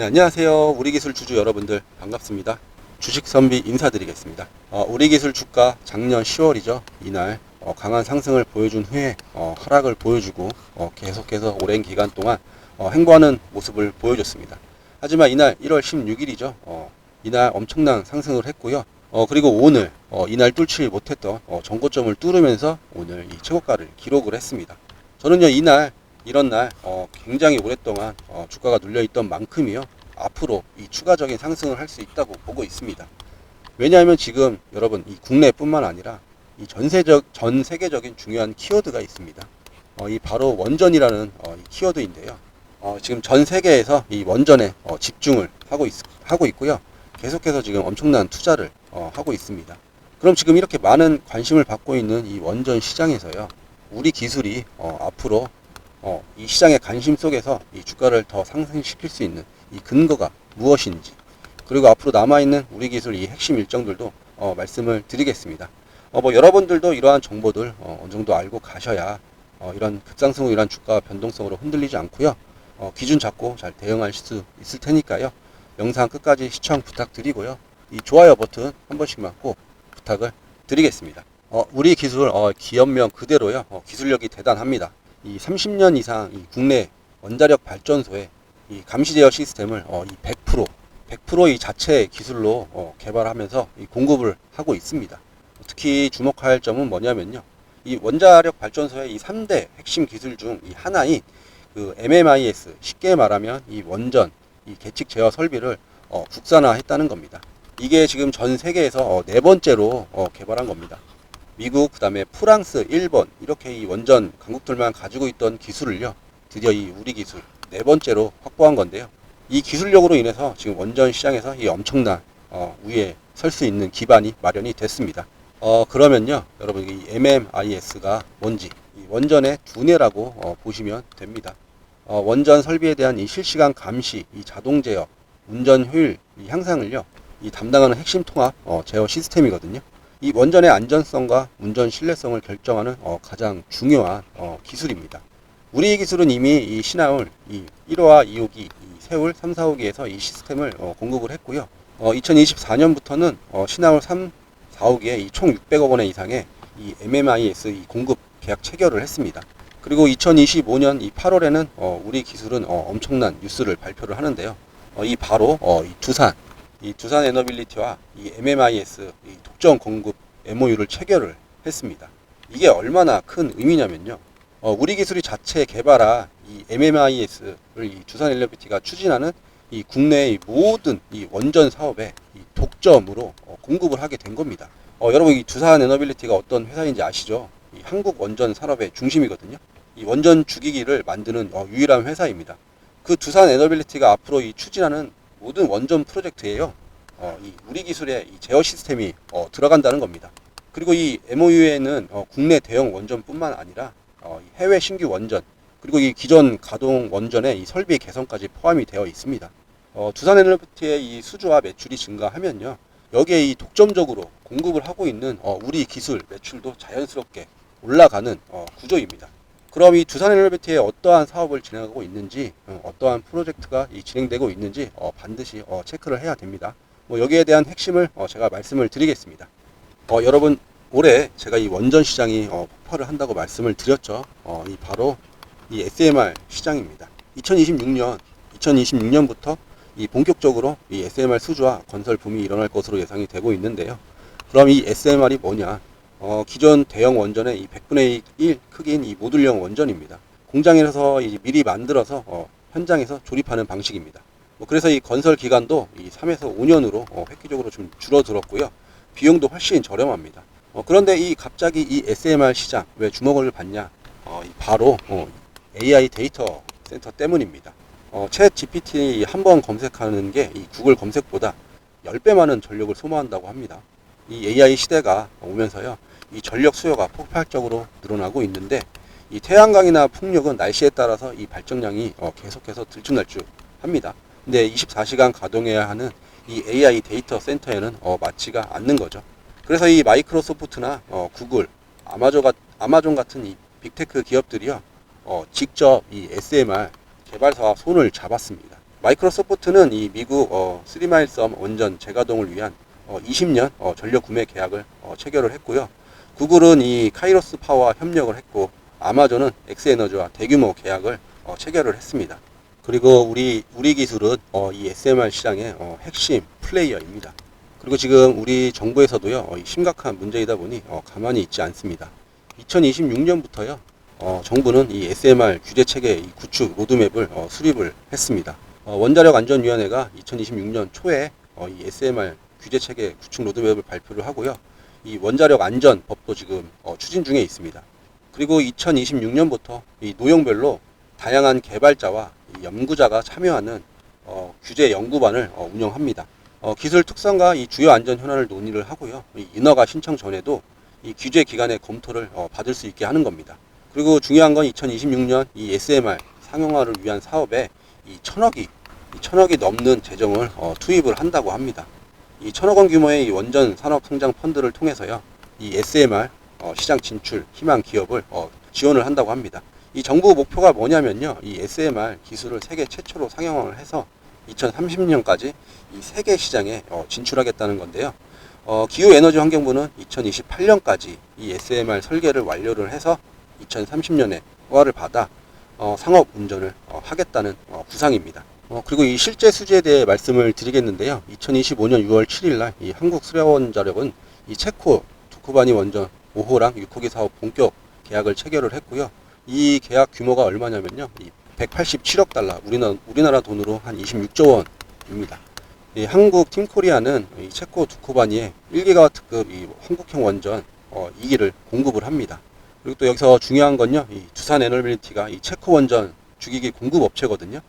네, 안녕하세요. 우리기술 주주 여러분들 반갑습니다. 주식 선비 인사드리겠습니다. 어, 우리기술 주가 작년 10월이죠. 이날 어, 강한 상승을 보여준 후에 어, 하락을 보여주고 어, 계속해서 오랜 기간 동안 어, 행보하는 모습을 보여줬습니다. 하지만 이날 1월 16일이죠. 어, 이날 엄청난 상승을 했고요. 어, 그리고 오늘 어, 이날 뚫지 못했던 어, 정고점을 뚫으면서 오늘 이 최고가를 기록을 했습니다. 저는요 이날 이런 날 어, 굉장히 오랫동안 어, 주가가 눌려 있던 만큼이요 앞으로 이 추가적인 상승을 할 수 있다고 보고 있습니다. 왜냐하면 지금 여러분 이 국내뿐만 아니라 이 전세적 전 세계적인 중요한 키워드가 있습니다. 어, 이 바로 원전이라는 어, 이 키워드인데요. 어, 지금 전 세계에서 이 원전에 어, 집중을 하고 있, 하고 있고요. 계속해서 지금 엄청난 투자를 어, 하고 있습니다. 그럼 지금 이렇게 많은 관심을 받고 있는 이 원전 시장에서요. 우리 기술이 어, 앞으로 어, 이 시장의 관심 속에서 이 주가를 더 상승시킬 수 있는 이 근거가 무엇인지 그리고 앞으로 남아있는 우리 기술 이 핵심 일정들도 어, 말씀을 드리겠습니다. 어, 뭐 여러분들도 이러한 정보들 어, 어느 정도 알고 가셔야 어, 이런 급상승 후 이런 주가 변동성으로 흔들리지 않고요. 어, 기준 잡고 잘 대응할 수 있을 테니까요. 영상 끝까지 시청 부탁드리고요. 이 좋아요 버튼 한 번씩만 꼭 부탁을 드리겠습니다. 어, 우리 기술 어, 기업명 그대로요. 어, 기술력이 대단합니다. 이 30년 이상 이 국내 원자력 발전소에 이 감시 제어 시스템을 어, 이 100% 100%이 자체 기술로 어, 개발하면서 이 공급을 하고 있습니다. 특히 주목할 점은 뭐냐면요. 이 원자력 발전소의 이 3대 핵심 기술 중 이 하나인 그 MMIS 쉽게 말하면 이 원전 이 계측 제어 설비를 어, 국산화했다는 겁니다. 이게 지금 전 세계에서 어, 네 번째로 어, 개발한 겁니다. 미국, 그 다음에 프랑스, 일본 이렇게 이 원전 강국들만 가지고 있던 기술을요. 드디어 이 우리 기술 네 번째로 확보한 건데요. 이 기술력으로 인해서 지금 원전 시장에서 이 엄청난 어, 위에 설 수 있는 기반이 마련이 됐습니다. 어, 그러면요, 여러분 이 MMIS가 뭔지 이 원전의 두뇌라고 어, 보시면 됩니다. 어, 원전 설비에 대한 이 실시간 감시, 이 자동 제어, 운전 효율 이 향상을요, 이 담당하는 핵심 통합 어, 제어 시스템이거든요. 이 원전의 안전성과 운전 신뢰성을 결정하는 어, 가장 중요한 어, 기술입니다. 우리 기술은 이미 이 신화울 이 1호와 2호기, 이 세울 3, 4호기에서 이 시스템을 어, 공급을 했고요. 어, 2024년부터는 어, 신화울 3, 4호기에 이 총 600억 원의 이상의 이 MMIS 이 공급 계약 체결을 했습니다. 그리고 2025년 이 8월에는 어, 우리 기술은 어, 엄청난 뉴스를 발표를 하는데요. 어, 이 바로 어, 이 두산 이 두산 에너빌리티와 이 MMIS 이 독점 공급 MOU를 체결을 했습니다. 이게 얼마나 큰 의미냐면요. 어, 우리 기술이 자체 개발한 이 MMIS를 이 두산 엘리베이티가 추진하는 이 국내의 이 모든 이 원전 사업에 이 독점으로 어, 공급을 하게 된 겁니다. 어, 여러분 이 두산 에너빌리티가 어떤 회사인지 아시죠? 이 한국 원전 산업의 중심이거든요. 이 원전 주기기를 만드는 어, 유일한 회사입니다. 그 두산 에너빌리티가 앞으로 이 추진하는 모든 원전 프로젝트에요. 어, 이 우리 기술의 이 제어 시스템이 어, 들어간다는 겁니다. 그리고 이 MOU에는 어, 국내 대형 원전뿐만 아니라 어, 이 해외 신규 원전 그리고 이 기존 가동 원전의 이 설비 개선까지 포함이 되어 있습니다. 어, 두산 에너지의 이 수주와 매출이 증가하면요. 여기에 이 독점적으로 공급을 하고 있는 어, 우리 기술 매출도 자연스럽게 올라가는 어, 구조입니다. 그럼 이 두산에너지의 어떠한 사업을 진행하고 있는지, 어, 어떠한 프로젝트가 이 진행되고 있는지 어, 반드시 어, 체크를 해야 됩니다. 뭐 여기에 대한 핵심을 어, 제가 말씀을 드리겠습니다. 어, 여러분 올해 제가 이 원전 시장이 어, 폭발을 한다고 말씀을 드렸죠. 어, 이 바로 이 SMR 시장입니다. 2026년 2026년부터 이 본격적으로 이 SMR 수주와 건설 붐이 일어날 것으로 예상이 되고 있는데요. 그럼 이 SMR이 뭐냐? 어, 기존 대형 원전의 이 100분의 1 크기인 이 모듈형 원전입니다. 공장에서 이 미리 만들어서 어, 현장에서 조립하는 방식입니다. 뭐 그래서 이 건설 기간도 이 3에서 5년으로 어, 획기적으로 좀 줄어들었고요. 비용도 훨씬 저렴합니다. 어, 그런데 이 갑자기 이 SMR 시장 왜 주목을 받냐? 어, 이 바로 어, AI 데이터 센터 때문입니다. 어, 챗 GPT 한 번 검색하는 게 이 구글 검색보다 10배 많은 전력을 소모한다고 합니다. 이 AI 시대가 오면서요. 이 전력 수요가 폭발적으로 늘어나고 있는데 이 태양광이나 풍력은 날씨에 따라서 이 발전량이 어, 계속해서 들쭉날쭉 합니다. 근데 24시간 가동해야 하는 이 AI 데이터 센터에는 어, 맞지가 않는 거죠. 그래서 이 마이크로소프트나 어, 구글, 아마존, 같- 아마존 같은 이 빅테크 기업들이요, 어, 직접 이 SMR 개발사와 손을 잡았습니다. 마이크로소프트는 이 미국 어, 3마일 썸 원전 재가동을 위한 어, 20년 어, 전력 구매 계약을 어, 체결을 했고요. 구글은 이 카이로스 파워와 협력을 했고 아마존은 엑스에너지와 대규모 계약을 어, 체결을 했습니다. 그리고 우리 우리 기술은 어, 이 SMR 시장의 어, 핵심 플레이어입니다. 그리고 지금 우리 정부에서도요 어, 이 심각한 문제이다 보니 어, 가만히 있지 않습니다. 2026년부터요 어, 정부는 이 SMR 규제 체계 이 구축 로드맵을 어, 수립을 했습니다. 어, 원자력 안전위원회가 2026년 초에 어, 이 SMR 규제 체계 구축 로드맵을 발표를 하고요. 이 원자력 안전 법도 지금 어, 추진 중에 있습니다. 그리고 2026년부터 이 노용별로 다양한 개발자와 이 연구자가 참여하는 어, 규제 연구반을 어, 운영합니다. 어, 기술 특성과 이 주요 안전 현안을 논의를 하고요. 이 인허가 신청 전에도 이 규제 기관의 검토를 어, 받을 수 있게 하는 겁니다. 그리고 중요한 건 2026년 이 SMR 상용화를 위한 사업에 이 천억이 이 천억이 넘는 재정을 어, 투입을 한다고 합니다. 이 천억 원 규모의 이 원전 산업 성장 펀드를 통해서요. 이 SMR 어, 시장 진출 희망 기업을 어, 지원을 한다고 합니다. 이 정부 목표가 뭐냐면요. 이 SMR 기술을 세계 최초로 상용화를 해서 2030년까지 이 세계 시장에 어, 진출하겠다는 건데요. 어, 기후에너지 환경부는 2028년까지 이 SMR 설계를 완료를 해서 2030년에 허가를 받아 어, 상업 운전을 어, 하겠다는 어, 구상입니다. 어, 그리고 이 실제 수지에 대해 말씀을 드리겠는데요. 2025년 6월 7일 날 이 한국수력원자력은 이 체코 두쿠바니 원전 5호랑 6호기 사업 본격 계약을 체결을 했고요. 이 계약 규모가 얼마냐면요. 이 187억 달러, 우리나라, 우리나라 돈으로 한 26조 원입니다. 이 한국 팀코리아는 이 체코 두쿠바니에 1기가와트급 이 한국형 원전 어, 2기를 공급을 합니다. 그리고 또 여기서 중요한 건요. 이 두산 에너빌리티가 이 체코 원전 주기기 공급 업체거든요.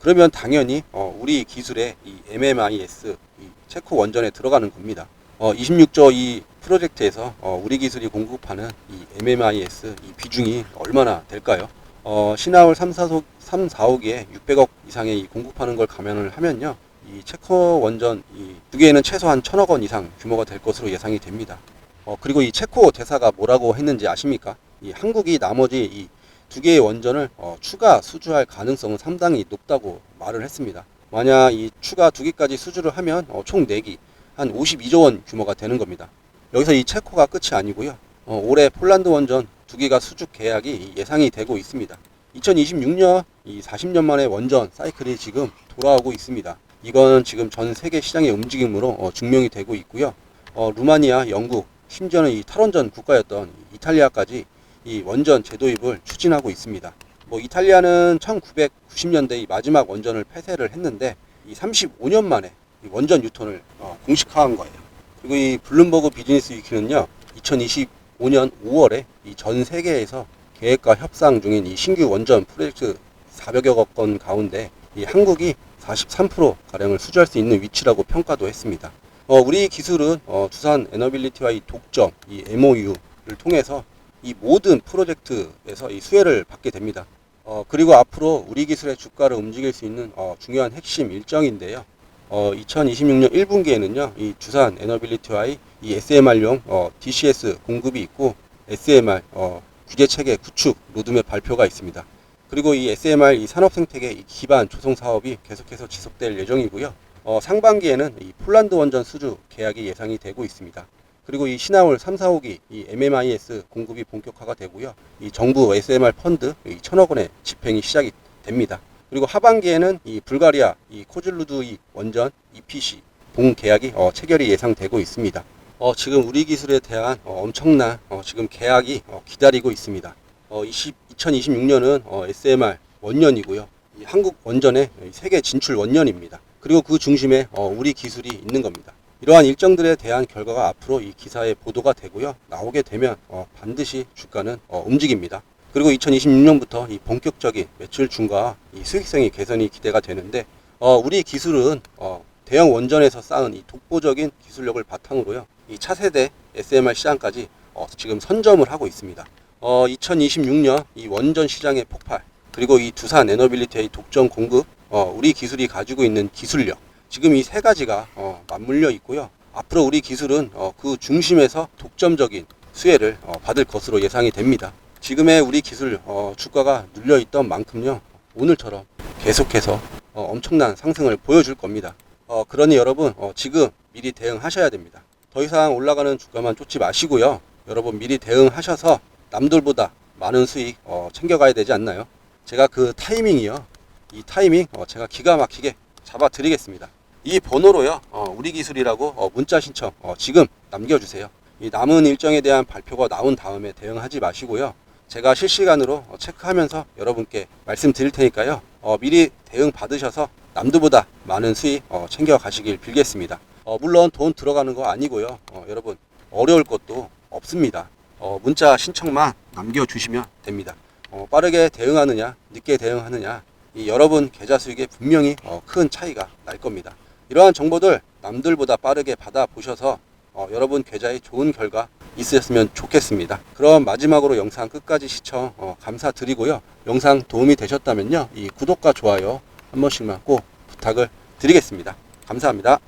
그러면 당연히 어, 우리 기술의 이 MMIS 이 체코 원전에 들어가는 겁니다. 어, 26조 이 프로젝트에서 어, 우리 기술이 공급하는 이 MMIS 이 비중이 얼마나 될까요? 어, 신화울 3, 4호, 3, 4호기에 600억 이상의 이 공급하는 걸 감안을 하면요. 이 체코 원전 이 두 개에는 최소한 천억 원 이상 규모가 될 것으로 예상이 됩니다. 어, 그리고 이 체코 대사가 뭐라고 했는지 아십니까? 이 한국이 나머지 이 두 개의 원전을 어, 추가 수주할 가능성은 상당히 높다고 말을 했습니다. 만약 이 추가 두 개까지 수주를 하면 어, 총 4기 한 52조 원 규모가 되는 겁니다. 여기서 이 체코가 끝이 아니고요. 어, 올해 폴란드 원전 두 개가 수주 계약이 예상이 되고 있습니다. 2026년 이 40년 만에 원전 사이클이 지금 돌아오고 있습니다. 이건 지금 전 세계 시장의 움직임으로 어, 증명이 되고 있고요. 어, 루마니아, 영국, 심지어는 이 탈원전 국가였던 이탈리아까지 이 원전 재도입을 추진하고 있습니다. 뭐 이탈리아는 1990년대 이 마지막 원전을 폐쇄를 했는데 이 35년 만에 이 원전 유턴을 어, 공식화한 거예요. 그리고 이 블룸버그 비즈니스 위키는요, 2025년 5월에 이 전 세계에서 계획과 협상 중인 이 신규 원전 프로젝트 400여 건 가운데 이 한국이 43% 가량을 수주할 수 있는 위치라고 평가도 했습니다. 어, 우리 기술은 어, 두산 에너빌리티와 이 독점, 이 MOU를 통해서 이 모든 프로젝트에서 이 수혜를 받게 됩니다. 어, 그리고 앞으로 우리 기술의 주가를 움직일 수 있는 어, 중요한 핵심 일정인데요. 어, 2026년 1분기에는요, 이 두산 에너빌리티와의 이 SMR용 어, DCS 공급이 있고 SMR 어, 규제 체계 구축 로드맵 발표가 있습니다. 그리고 이 SMR 이 산업 생태계 이 기반 조성 사업이 계속해서 지속될 예정이고요. 어, 상반기에는 이 폴란드 원전 수주 계약이 예상이 되고 있습니다. 그리고 이 신화울 3, 4호기 이 MMIS 공급이 본격화가 되고요. 이 정부 SMR 펀드 이 천억 원의 집행이 시작이 됩니다. 그리고 하반기에는 이 불가리아 이 코즐루드 이 원전 EPC 본 계약이 어, 체결이 예상되고 있습니다. 어, 지금 우리 기술에 대한 어, 엄청난 어, 지금 계약이 어, 기다리고 있습니다. 어, 20, 2026년은 어, SMR 원년이고요. 이 한국 원전의 세계 진출 원년입니다. 그리고 그 중심에 어, 우리 기술이 있는 겁니다. 이러한 일정들에 대한 결과가 앞으로 이 기사에 보도가 되고요. 나오게 되면 어, 반드시 주가는 어, 움직입니다. 그리고 2026년부터 이 본격적인 매출 증가와 이 수익성의 개선이 기대가 되는데 어, 우리 기술은 어, 대형 원전에서 쌓은 이 독보적인 기술력을 바탕으로요. 이 차세대 SMR 시장까지 어, 지금 선점을 하고 있습니다. 어, 2026년 이 원전 시장의 폭발 그리고 이 두산 에너빌리티의 독점 공급 어, 우리 기술이 가지고 있는 기술력 지금 이 세 가지가 어, 맞물려 있고요. 앞으로 우리 기술은 어, 그 중심에서 독점적인 수혜를 어, 받을 것으로 예상이 됩니다. 지금의 우리 기술 어, 주가가 눌려 있던 만큼요 오늘처럼 계속해서 어, 엄청난 상승을 보여줄 겁니다. 어, 그러니 여러분 어, 지금 미리 대응하셔야 됩니다. 더 이상 올라가는 주가만 쫓지 마시고요. 여러분 미리 대응하셔서 남들보다 많은 수익 어, 챙겨가야 되지 않나요? 제가 그 타이밍이요. 이 타이밍 어, 제가 기가 막히게 잡아 드리겠습니다. 이 번호로요. 어, 우리 기술이라고 어, 문자 신청 어, 지금 남겨주세요. 이 남은 일정에 대한 발표가 나온 다음에 대응하지 마시고요. 제가 실시간으로 어, 체크하면서 여러분께 말씀드릴 테니까요. 어, 미리 대응 받으셔서 남들보다 많은 수익 어, 챙겨 가시길 빌겠습니다. 어, 물론 돈 들어가는 거 아니고요. 어, 여러분 어려울 것도 없습니다. 어, 문자 신청만 남겨주시면 됩니다. 어, 빠르게 대응하느냐, 늦게 대응하느냐, 이 여러분 계좌 수익에 분명히 어, 큰 차이가 날 겁니다. 이러한 정보들 남들보다 빠르게 받아 보셔서 어, 여러분 계좌에 좋은 결과 있으셨으면 좋겠습니다. 그럼 마지막으로 영상 끝까지 시청 어, 감사드리고요. 영상 도움이 되셨다면요, 이 구독과 좋아요 한 번씩만 꼭 부탁을 드리겠습니다. 감사합니다.